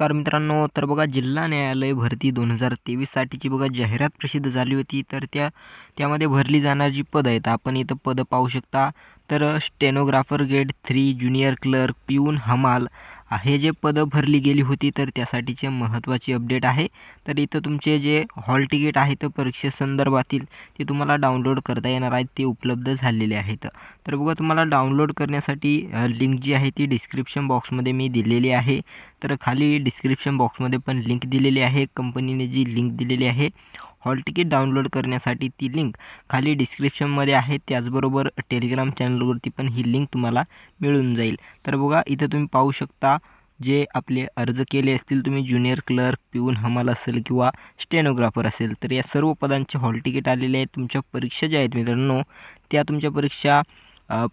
नमस्कार मित्रांनो तर बघा जिल्हा न्यायालय भरती दोन हजार तेवीससाठीची बघा जाहिरात प्रसिद्ध झाली होती तर त्या त्यामध्ये भरली जाणारी जी पदं आहेत आपण इथं पदं पाहू शकता. तर stenographer grade three junior clerk peon हमाल हे जे पदं भरली गेली होती तर त्यासाठीचे महत्त्वाची अपडेट आहे. तर इथं तुमचे जे हॉल तिकीट आहे तर परीक्षेसंदर्भातील ते तुम्हाला डाउनलोड करता येणार आहेत. ते उपलब्ध झालेले आहेत. तर बघा तुम्हाला डाउनलोड करण्यासाठी लिंक जी आहे ती डिस्क्रिप्शन बॉक्समध्ये मी दिलेली आहे. तर खाली डिस्क्रिप्शन बॉक्समध्ये पण लिंक दिलेली आहे. कंपनीने जी लिंक दिलेली आहे हॉल तिकीट डाउनलोड करण्यासाठी ती लिंक खाली डिस्क्रिप्शनमध्ये आहे. त्याचबरोबर टेलिग्राम चॅनलवरती पण ही लिंक तुम्हाला मिळून जाईल. तर बघा इथं तुम्ही पाहू शकता जे आपले अर्ज केले असतील तुम्ही ज्युनियर क्लर्क पिऊन हमाल असेल किंवा स्टेनोग्राफर असेल तर या सर्व पदांचे हॉल तिकीट आलेले आहेत. तुमच्या परीक्षा ज्या आहेत मित्रांनो त्या तुमच्या परीक्षा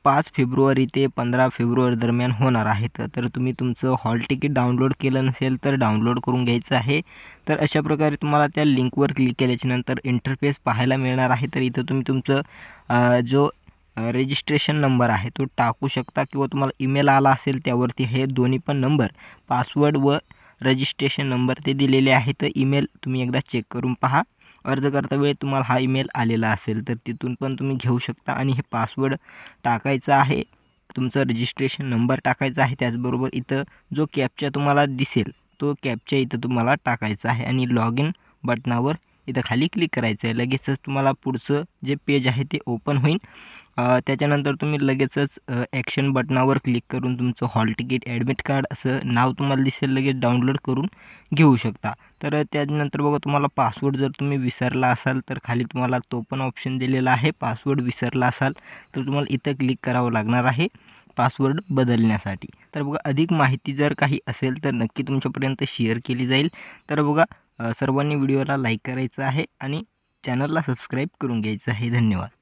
पाच फेब्रुवारी ते पंधरा फेब्रुवारी दरम्यान होणार आहेत. तर तुम्ही तुमचं हॉल तिकीट डाउनलोड केलं नसेल तर डाउनलोड करून घ्यायचं आहे. तर अशा प्रकारे तुम्हाला त्या लिंकवर क्लिक केल्याच्यानंतर इंटरफेस पाहायला मिळणार आहे. तर इथं तुम्ही तुमचं जो रजिस्ट्रेशन नंबर आहे तो टाकू शकता किंवा तुम्हाला ईमेल आला असेल त्यावरती हे दोन्ही पण नंबर पासवर्ड व रजिस्ट्रेशन नंबर ते दिलेले आहेत. ईमेल तुम्ही एकदा चेक करून पहा. अर्ज करता वेळी तुम्हाला हा ईमेल आलेला असेल तर तिथून पण तुम्ही घेऊ शकता आणि हे पासवर्ड टाकायचा आहे. तुमचं रजिस्ट्रेशन नंबर टाकायचा आहे. त्याचबरोबर इथं जो कॅपचा तुम्हाला दिसेल तो कॅपचा इथं तुम्हाला टाकायचा आहे. आणि लॉग इन बटनावर इथं खाली क्लिक करायचं आहे लगेचच तुम्हाला पुढचं जे पेज आहे ते ओपन होईल. त्याच्यानंतर तुम्ही लगेचच ॲक्शन बटनावर क्लिक करून तुमचं हॉल तिकीट ॲडमिट कार्ड असं नाव तुम्हाला दिसेल लगेच डाउनलोड करून घेऊ शकता. तर त्यानंतर बघा तुम्हाला पासवर्ड जर तुम्ही विसरला असाल तर खाली तुम्हाला तो पण ऑप्शन दिलेला आहे. पासवर्ड विसरला असाल तर तुम्हाला इथं क्लिक करावं लागणार आहे पासवर्ड बदलण्यासाठी. तर बघा अधिक माहिती जर काही असेल तर नक्की तुमच्यापर्यंत शेअर केली जाईल. तर बघा सर्वांनी व्हिडिओला लाईक करायचं आहे आणि चॅनलला सबस्क्राईब करून घ्यायचं आहे. धन्यवाद.